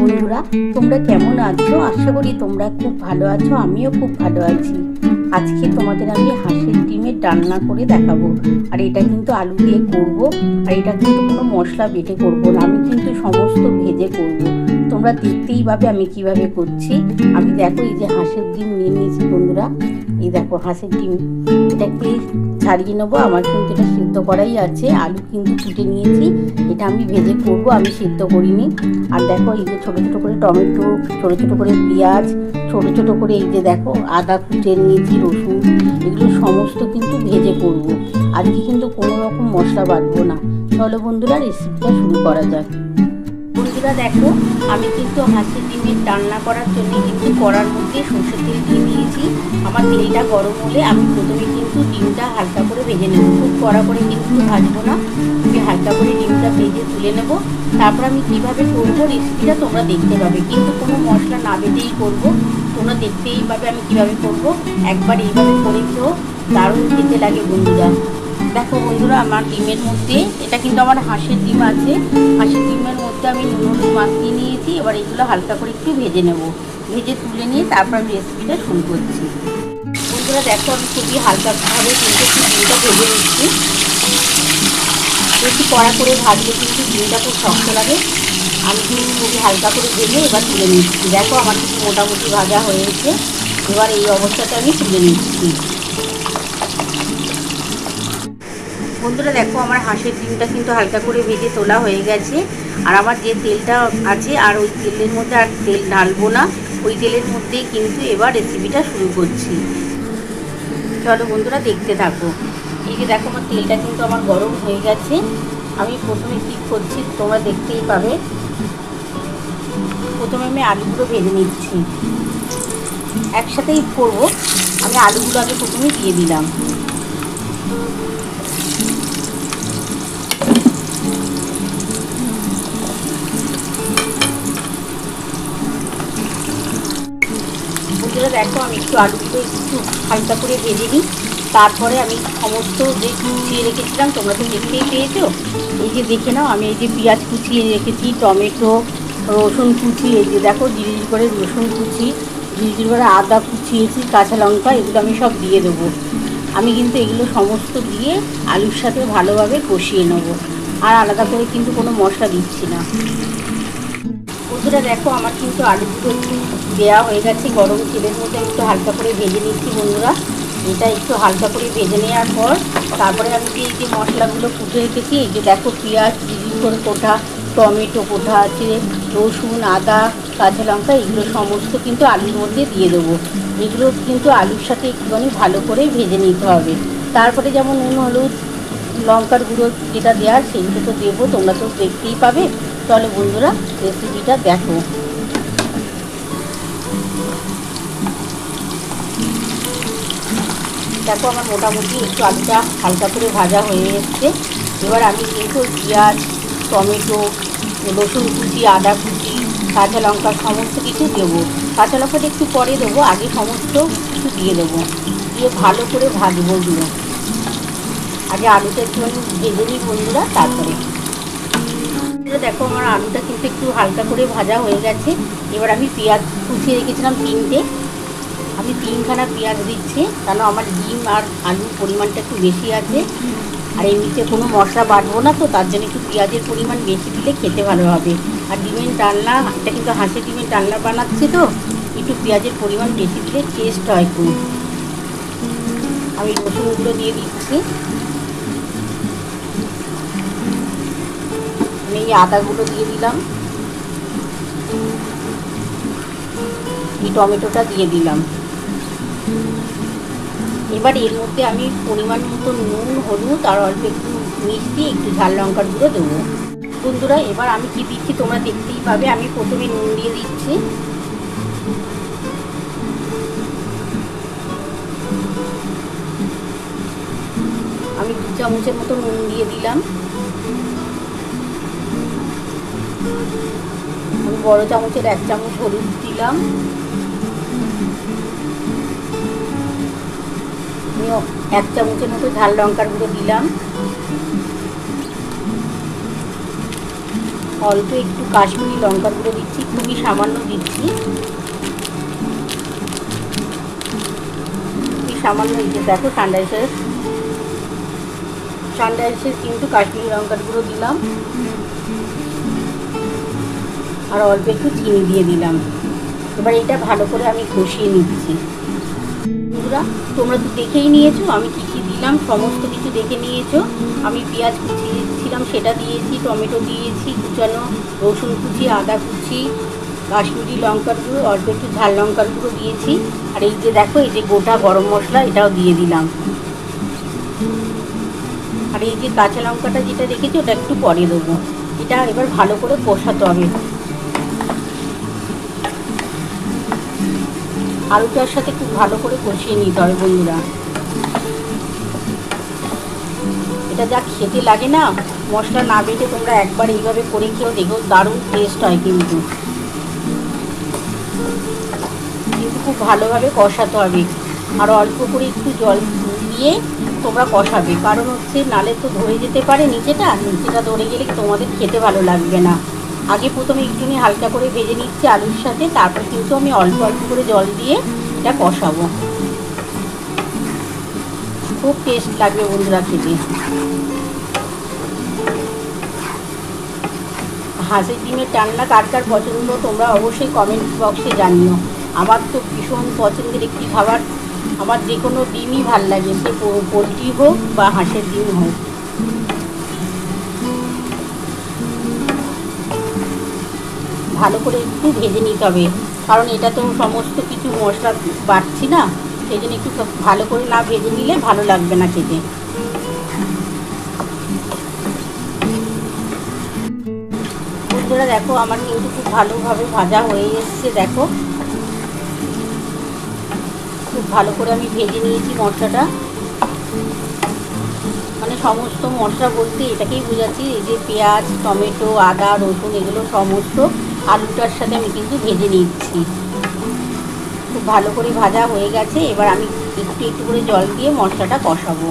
বন্ধুরা, তোমরা কেমন আছো? আশা করি তোমরা খুব ভালো আছো, আমিও খুব ভালো আছি। আজকে তোমাদের আমি হাঁসের ডিমের ডালনা করে দেখাবো। আর এটা কিন্তু আলু দিয়ে করব, আর এটা কিন্তু কোনো মশলা বেটে করব না, আমি কিন্তু সমস্ত ভেজে করব। তোমরা দেখতেই পাবে আমি কীভাবে করছি। আমি দেখো এই যে হাঁসের ডিম নিয়ে নিয়েছি বন্ধুরা, এই দেখো হাঁসের ডিম। এটাকে ছাড়িয়ে নেব। আমার কিন্তু এটা সিদ্ধ করাই আছে। আলু কিন্তু কুটে নিয়েছি। এটা আমি ভেজে করব। আমি সিদ্ধ করিনি। আর দেখো, এই যে ছোটো ছোটো করে টমেটো, ছোটো ছোটো করে পেঁয়াজ, ছোটো ছোটো করে এই যে দেখো, আদা কুটে নিয়েছি, রসুন, এগুলো সমস্ত কিন্তু ভেজে করব। আজকে কিন্তু কোনো রকম মশলা বাটবো না। চলো বন্ধুরা রেসিপিটা শুরু করা যাক। বন্ধুরা দেখো, আমি কিন্তু হাঁসের ডিমের রান্না করার জন্য কিন্তু কড়ার মধ্যে সর্ষের তেল দিয়ে দিয়েছি। আমার তেলটা গরম হলে আমি প্রথমে কিন্তু ডিমটা হালকা করে ভেজে নেব। খুব কড়া করে কিন্তু ভাজবো না। আমি হালকা করে ডিমটা ভেজে তুলে নেব। তারপর আমি কীভাবে করব রেসিপিটা তোমরা দেখতে পাবে। কিন্তু কোনো মশলা না বেঁধেই করব। তোমরা দেখতেই পাবে আমি কীভাবে করব। একবার এইভাবে করে খেয়েও দারুণ খেতে লাগে বন্ধুরা। দেখো বন্ধুরা, আমার ডিমের মধ্যে, এটা কিন্তু আমার হাঁসের ডিম আছে। হাঁসের ডিমের মধ্যে আমি নুন মাখিয়ে নিয়েছি। এবার এগুলো হালকা করে একটু ভেজে নেব। ভেজে তুলে নিয়ে তারপর আমি রেসিপিটা শুরু করছি। বন্ধুরা, দেখো আমি খুবই হালকাভাবে কিন্তু একটু ডিমটা ভেজে নিচ্ছি। বেশি কড়া করে ভাজলে কিন্তু ডিমটা খুব শক্ত লাগে। আমি কিন্তু খুবই হালকা করে ভেজে এবার তুলে নিচ্ছি। দেখো আমার কিন্তু মোটামুটি ভাজা হয়েছে এবার এই অবস্থাটা আমি তুলে নিচ্ছি। বন্ধুরা দেখো, আমার হাঁসের ডিমটা কিন্তু হালকা করে ভেজে তোলা হয়ে গেছে। আর আমার যে তেলটা আছে, আর ওই তেলের মধ্যে আর তেল ঢালবো না, ওই তেলের মধ্যেই কিন্তু এবার রেসিপিটা শুরু করছি। চলো বন্ধুরা, দেখতে থাকো। এই যে দেখো, আমার তেলটা কিন্তু আমার গরম হয়ে গেছে। আমি প্রথমে কী করছি, তোমরা দেখতেই পাবে। প্রথমে আমি আলুগুলো ভেজে নিচ্ছি। একসাথেই করব। আমি আলুগুলো আগে প্রথমে দিয়ে দিলাম। দেখো, আমি একটু আলুগুলো একটু হালকা করে ভেজে নিই। তারপরে আমি সমস্ত যে কুচিয়ে রেখেছিলাম, তোমরা তো দেখতেই পেয়েছ। এই যে দেখে নাও, আমি এই যে পেঁয়াজ কুচিয়ে রেখেছি, টমেটো, রসুন কুচি, এই যে দেখো জিরিজ করে রসুন কুচি জিরিজ করে আদা কুচিয়েছি, কাঁচা লঙ্কা, এগুলো আমি সব দিয়ে দেবো। আমি কিন্তু এগুলো সমস্ত দিয়ে আলুর সাথে ভালোভাবে কষিয়ে নেব। আর আলাদা করে কিন্তু কোনো মশলা দিচ্ছি না। বন্ধুরা, দেখো, আমার কিন্তু আলুগুলো একটু দেওয়া হয়ে গেছে। গরম তেলের মধ্যে একটু হালকা করে ভেজে নিচ্ছি বন্ধুরা। এটা একটু হালকা করে ভেজে নেওয়ার পর তারপরে আমি যে এই যে মশলাগুলো কুটে রেখেছি, এই যে দেখো, পেঁয়াজ জিজি করে কোটা টমেটো কোটা আছে রসুন, আদা, কাঁচা লঙ্কা, এগুলো সমস্ত কিন্তু আলুর মধ্যে দিয়ে দেবো। এগুলো কিন্তু আলুর সাথে একটুখানি ভালো করে ভেজে নিতে হবে। তারপরে যেমন নুন, হলুদ, লঙ্কার গুঁড়ো যেটা দেওয়ার সেগুলো তো দেবো, তোমরা তো দেখতেই পাবে। চলো বন্ধুরা রেসিপিটা দেখো। দেখো আমার মোটামুটি একটু আলুটা হালকা করে ভাজা হয়ে এসছে। এবার আমি কিন্তু পেঁয়াজ, টমেটো রসুন কুচি, আদা কুচি, কাঁচা লঙ্কা, সমস্ত কিছু দেবো। কাঁচা লঙ্কাটা একটু পরে দেবো, আগে সমস্ত কিছু দিয়ে দেবো। দিয়ে ভালো করে ভাজবো দিয়ে। আগে আলুটা একটু ভেজে নিই বন্ধুরা, তারপরে। দেখো আমার আলুটা কিন্তু একটু হালকা করে ভাজা হয়ে গেছে। এবার আমি পেঁয়াজ কুচিয়ে রেখেছিলাম তিনটে। আমি তিনখানা পেঁয়াজ দিচ্ছি, কেন আমার ডিম আর আলুর পরিমাণটা একটু বেশি আছে। আর এমনিতে কোনো মশলা বাটবো না তো, তার জন্য একটু পেঁয়াজের পরিমাণ বেশি দিলে খেতে ভালো হবে। আর ডিমের ডালনা, এটা কিন্তু হাঁসের ডিমের ডালনা বানাচ্ছে তো, একটু পেঁয়াজের পরিমাণ বেশি দিলে টেস্ট হয় খুব। আমি রসুনগুলো দিয়ে দিচ্ছি। আমি এই আদাগুলো দিয়ে দিলাম। এই টমেটোটা দিয়ে দিলাম। এবার এর মধ্যে আমি পরিমাণ মতো নুন, হলুদ আর অল্প একটু মিষ্টি, একটু ঝাল লঙ্কার গুঁড়ো দেবো। বন্ধুরা, এবার আমি কি দিচ্ছি তোমরা দেখতেই পাবে। আমি প্রথমে নুন দিয়ে দিচ্ছি। আমি দু চামচের মতো নুন দিয়ে দিলাম। আমি বড় চামচের এক চামচ হলুদ দিলাম। এক চামচের মতো ঝাল লঙ্কার গুঁড়ো দিলাম। অল্প একটু কাশ্মীরি লঙ্কার গুঁড়ো দিচ্ছি, খুবই সামান্য দিচ্ছি। খুবই সামান্য দিচ্ছে, দেখো সানরাইসের সানরাইসের কিন্তু কাশ্মীরি লঙ্কার গুঁড়ো দিলাম। আর অল্প একটু চিনি দিয়ে দিলাম। এবার এটা ভালো করে আমি কষিয়ে নিচ্ছি। বন্ধুরা, তোমরা তো দেখেই নিয়েছো, আমি কী কী দিলাম, সমস্ত কিছু দেখে নিয়েছো। আমি পেঁয়াজ কুচিয়েছিলাম, সেটা দিয়েছি, টমেটো দিয়েছি, কুচানো, রসুন কুচি, আদা কুচি, কাশ্মীরি লঙ্কার গুঁড়ো, অল্প একটু ঝাল লঙ্কার গুঁড়ো দিয়েছি। আর এই যে দেখো, এই যে গোটা গরম মশলা, এটাও দিয়ে দিলাম। আর এই যে কাঁচা লঙ্কাটা যেটা রেখেছি ওটা একটু পরে দেবো। এটা এবার ভালো করে কষাতে হবে। আলুটার সাথে খুব ভালো করে কষিয়ে নিতে হবে বন্ধুরা। এটা যা খেতে লাগে না, মশলা না বেটে তোমরা একবার এইভাবে করে খেয়েও দেখো, দারুণ টেস্ট হয় কিন্তু। কিন্তু খুব ভালোভাবে কষাতে হবে। আর অল্প করে একটু জল দিয়ে তোমরা কষাবে। কারণ হচ্ছে নালে তো ধরে যেতে পারে নিচেটা নিচেটা ধরে গেলে তোমাদের খেতে ভালো লাগবে না। আগে প্রথমে একটুখানি হালকা করে ভেজে নিচ্ছি আলুর সাথে, তারপর কিন্তু আমি অল্প অল্প করে জল দিয়ে এটা কষাবো। খুব টেস্ট লাগবে বন্ধুরা খেতে। হাঁসের ডিমের টান্না কার কার পছন্দ তোমরা অবশ্যই কমেন্ট বক্সে জানিও। আমার তো ভীষণ পছন্দের একটি খাবার। আমার যে কোনো ডিমই ভালো লাগে, সে পোলট্রি হোক বা হাঁসের ডিম হোক। ভালো করে একটু ভেজে নিতে হবে। কারণ এটা তো সমস্ত কিছু মশলা বাড়ছি না, সেই জন্য একটু ভালো করে না ভেজে নিলে ভালো লাগবে না খেতে। বন্ধুরা, দেখো, আমার কিন্তু খুব ভালোভাবে ভাজা হয়ে এসছে, দেখো। খুব ভালো করে আমি ভেজে নিয়েছি মশলাটা। মানে সমস্ত মশলা বলতে এটাকেই বোঝাচ্ছি, এই যে পেঁয়াজ, টমেটো, আদা, রসুন, এগুলো সমস্ত আলুটার সাথে আমি কিন্তু ভেজে নিচ্ছি। খুব ভালো করে ভাজা হয়ে গেছে, এবার আমি একটু একটু করে জল দিয়ে মশলাটা কষাবো।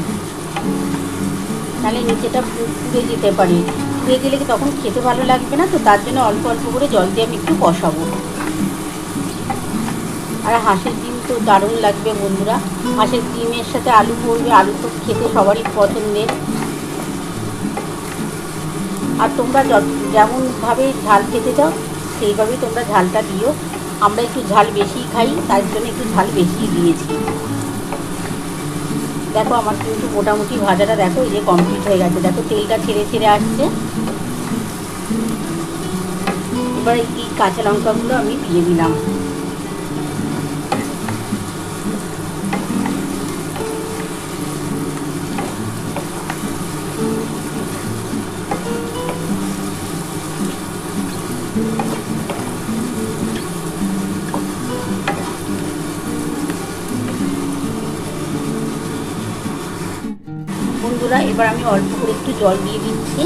তাহলে নিচেটা পুড়ে যেতে পারে। পুড়ে গেলে তখন খেতে ভালো লাগবে না? তো তার জন্য অল্প অল্প করে জল দিয়ে আমি একটু কষাবো। আর হাঁসের ডিম তো দারুণ লাগবে বন্ধুরা। হাঁসের ডিমের সাথে আলু পড়বে আলু তো খেতে সবারই পছন্দের। আর তোমরা যেমনভাবে ঝাল খেতে চাও সেইভাবেই তোমরা ঝালটা দিও। আমরা একটু ঝাল বেশি খাই, তার জন্য একটু ঝাল বেশি দিয়েছি। দেখো, আমার কিন্তু মোটামুটি ভাজাটা দেখো, এই যে কমপ্লিট হয়ে গেছে। দেখো, তেলটা ছেড়ে ছেড়ে আসছে। এবার এই কাঁচা লঙ্কাগুলো আমি দিয়ে দিলাম। এবার আমি অল্প করে একটু জল দিয়ে দিচ্ছি।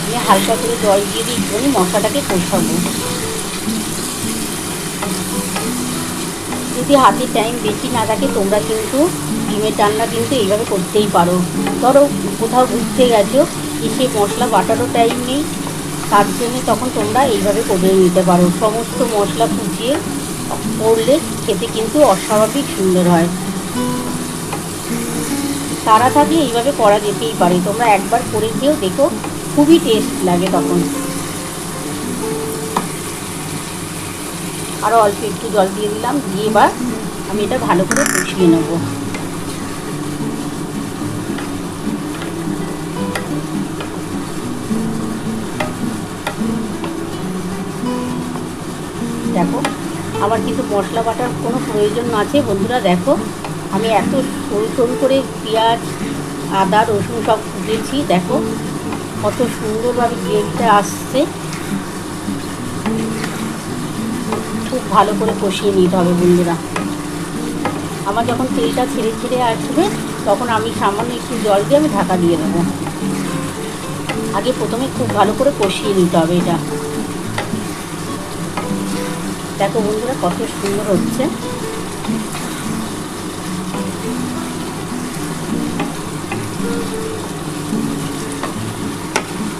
আমি হালকা করে জল দিয়ে দিই একটুখানি মশলাটাকে কষাবো। যদি হাতে টাইম বেশি না থাকে, তোমরা কিন্তু ডিমের রান্না কিন্তু এইভাবে করতেই পারো। ধরো, কোথাও ঘুরতে গেছো, এসে মশলা বাটারও টাইম নেই, তার জন্য তখন তোমরা এইভাবে করে নিতে পারো। সমস্ত মশলা কুচিয়ে করলে খেতে কিন্তু অস্বাভাবিক সুন্দর হয়। তারা থাকলে এইভাবে করা যেতেই পারে। তোমরা একবার করে খেয়েও দেখো, খুবই টেস্ট লাগে তখন। আরও অল্প একটু জল দিয়ে দিলাম, দিয়ে এবার আমি এটা ভালো করে কষিয়ে নেব। দেখো, আমার কিন্তু মশলা বাটার কোনো প্রয়োজন আছে। বন্ধুরা, দেখো আমি এত সরু সরু করে পেঁয়াজ, আদা, রসুন সব কুটেছি, দেখো কত সুন্দরভাবে গ্রেভিটা আসছে। খুব ভালো করে কষিয়ে নিতে হবে বন্ধুরা। আমার যখন তেলটা ছেড়ে ছেড়ে আসবে, তখন আমি সামান্য একটু জল দিয়ে আমি ঢাকা দিয়ে দেবো। আগে প্রথমে খুব ভালো করে কষিয়ে নিতে হবে এটা। দেখো বন্ধুরা কত সুন্দর হচ্ছে।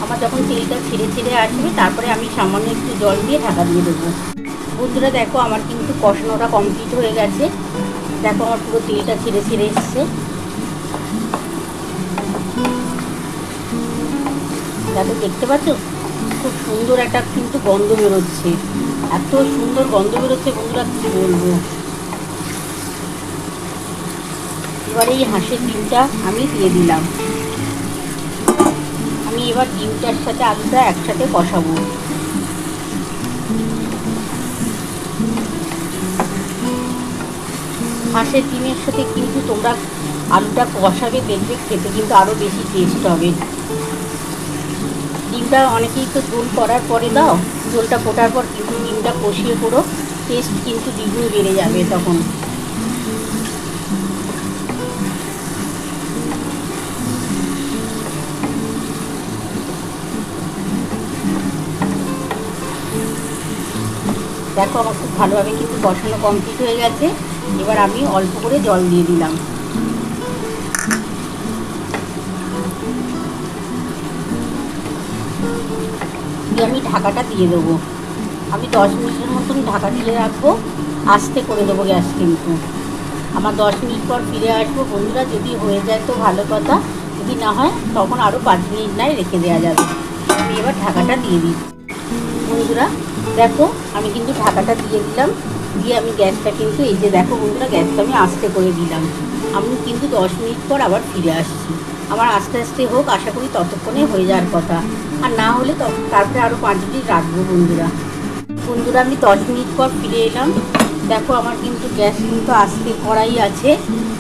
আমার যখন তেলটা ছেড়ে ছেড়ে আসবে, তারপরে আমি সামান্য একটু জল দিয়ে ঢাকা দিয়ে দেবো। বন্ধুরা, দেখো আমার কিন্তু কষানোটা কমপ্লিট হয়ে গেছে। দেখো আমার পুরো তেলটা ছেড়ে ছেড়ে এসছে। দেখো, দেখতে পাচ্ছ? খুব সুন্দর একটা কিন্তু গন্ধ বেরোচ্ছে। এত সুন্দর গন্ধ বেরোচ্ছে বন্ধুরা, কী বলব? এবারে এই হাঁসের ডিমটা আমি দিয়ে দিলাম। আমি এবার ডিমটার সাথে আলুটা একসাথে কষাবো। হাঁসের ডিমের সাথে কিন্তু তোমরা আলুটা কষাবে, দেখবে খেতে কিন্তু আরও বেশি টেস্ট হবে। ডিমটা অনেকেই তো ঝোল করার পরে দাও, ঝোলটা ফোটার পর কিন্তু ডিমটা কষিয়ে পুরো টেস্ট কিন্তু দ্বিগুণ বেড়ে যাবে তখন। দেখো, আমার খুব ভালোভাবে কিন্তু বসানো কমপ্লিট হয়ে গেছে। এবার আমি অল্প করে জল দিয়ে দিলাম। দিয়ে আমি ঢাকাটা দিয়ে দেবো। আমি দশ মিনিটের মতন ঢাকা দিয়ে রাখব। আস্তে করে দেবো গ্যাস কিন্তু। আমার দশ মিনিট পর ফিরে আসব। বন্ধুরা, যদি হয়ে যায় তো ভালো কথা। যদি না হয়, তখন আরও পাঁচ মিনিট নাই রেখে দেওয়া যাবে। আমি এবার ঢাকাটা দিয়ে দিই বন্ধুরা দেখো, আমি কিন্তু ঢাকাটা দিয়ে দিলাম। দিয়ে আমি গ্যাসটা কিন্তু এই যে দেখো বন্ধুরা, গ্যাসটা আমি আস্তে করে দিলাম। আমি কিন্তু দশ মিনিট পর আবার ফিরে আসছি। আমার আস্তে আস্তে হোক, আশা করি ততক্ষণে হয়ে যাওয়ার কথা। আর না হলে তখন তারপরে আরও পাঁচ মিনিট রাখব বন্ধুরা। বন্ধুরা, আমি দশ মিনিট পর ফিরে এলাম। দেখো আমার কিন্তু গ্যাস কিন্তু আস্তে কড়াই আছে।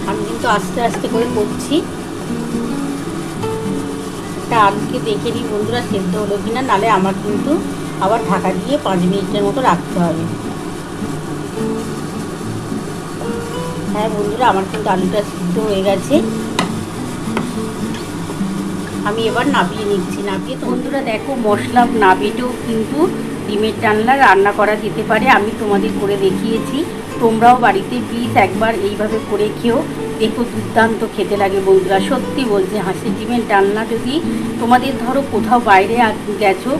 আমি কিন্তু আস্তে আস্তে করে করছি। একটা আলুকে দেখে নিই বন্ধুরা, সেদ্ধ হলো কিনা? নালে আমার কিন্তু আবার ঢাকা দিয়ে পাঁচ মিনিটের মতো রাখতে হবে। হ্যাঁ বন্ধুরা, আমার কিন্তু আলুটা সিদ্ধ হয়ে গেছে। আমি এবার নাবিয়ে নিচ্ছি, নাবিয়ে। তো বন্ধুরা, দেখো মশলা নাবিয়েও কিন্তু ডিমের ডালনা রান্না করা যেতে পারে। আমি তোমাদের করে দেখিয়েছি। তোমরাও বাড়িতে প্লিজ একবার এইভাবে করে খেও। দেখো দুর্দান্ত খেতে লাগে বন্ধুরা। সত্যি বলছে, হাঁসের ডিমের ডালনা যদি তোমাদের ধরো কোথাও বাইরে গেছো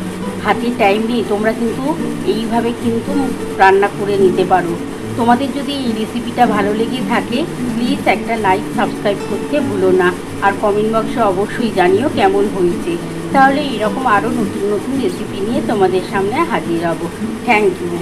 হাতে টাইম তোমরা কিন্তু এইভাবে কিন্তু রান্না করে নিতে পারো। তোমাদের যদি এই রেসিপিটা ভালো লেগে থাকে প্লিজ একটা লাইক সাবস্ক্রাইব করতে ভুলো না। আর কমেন্ট বক্সে অবশ্যই জানিও কেমন হয়েছে। তাহলে এরকম আরও নতুন নতুন রেসিপি নিয়ে তোমাদের সামনে হাজির হব। Thank you